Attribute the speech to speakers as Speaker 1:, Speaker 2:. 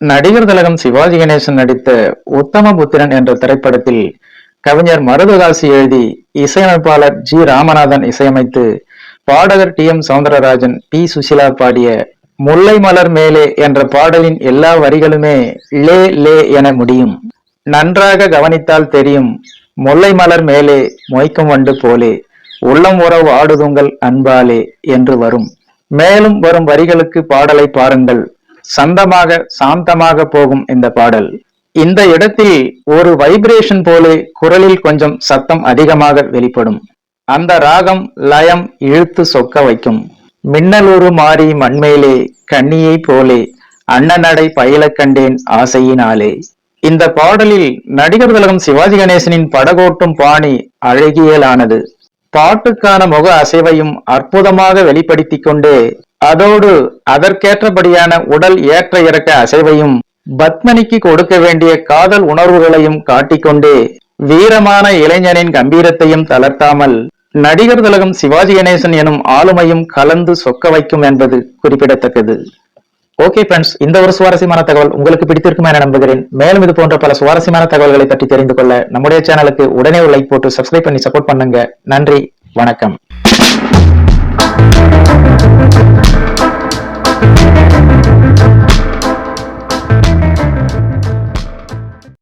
Speaker 1: நடிகர் திலகம் சிவாஜி கணேசன் நடித்த உத்தமபுத்திரன் என்ற திரைப்படத்தில் கவிஞர் மருதகாசி எழுதி இசையமைப்பாளர் ஜி ராமநாதன் இசையமைத்து பாடகர் T M Soundararajan P Susheela பாடிய முல்லை மலர் மேலே என்ற பாடலின் எல்லா வரிகளுமே லே லே என முடியும். நன்றாக கவனித்தால் தெரியும் முல்லை மலர் மேலே மொய்க்கும் வண்டு போலே உள்ளம் உறவு ஆடுதுங்கள் அன்பாலே என்று வரும். மேலும் வரும் வரிகளுக்கு பாடலை பாருங்கள். சந்தமாக சாந்தமாக போகும் இந்த பாடல். இந்த இடத்தில் ஒரு வைப்ரேஷன் போல குரலில் கொஞ்சம் சத்தம் அதிகமாக வெளிப்படும். அந்த ராகம் லயம் இழுத்து சொக்க வைக்கும். மின்னலூரு மாறி மண்மேலே கண்ணியை போலே அண்ணநடை பயிலக் கண்டேன் ஆசையினாலே. இந்த பாடலில் நடிகர் திலகம் சிவாஜி கணேசனின் படகோட்டும் பாணி அழகியலானது. பாட்டுக்கான முக அசைவையும் அற்புதமாக வெளிப்படுத்திக் கொண்டே அதோடு அதற்கேற்றபடியான உடல் ஏற்ற இறக்க அசைவையும் பத்மனிக்கு கொடுக்க வேண்டிய காதல் உணர்வுகளையும் காட்டிக்கொண்டே வீரமான இளைஞனின் கம்பீரத்தையும் தளர்த்தாமல் நடிகர் திலகம் சிவாஜி கணேசன் எனும் ஆளுமையும் கலந்து சொக்க வைக்கும் என்பது குறிப்பிடத்தக்கது. ஓகே ஃப்ரெண்ட்ஸ் இந்த ஒரு சுவாரஸ்யமான தகவல் உங்களுக்கு பிடித்திருக்கும் என நம்புகிறேன். மேலும் இது போன்ற பல சுவாரஸ்யமான தகவல்களை பற்றி தெரிந்து கொள்ள நம்முடைய சேனலுக்கு உடனே ஒரு லைக் போட்டு சப்ஸ்கிரைப் பண்ணி சப்போர்ட் பண்ணுங்க. நன்றி வணக்கம்.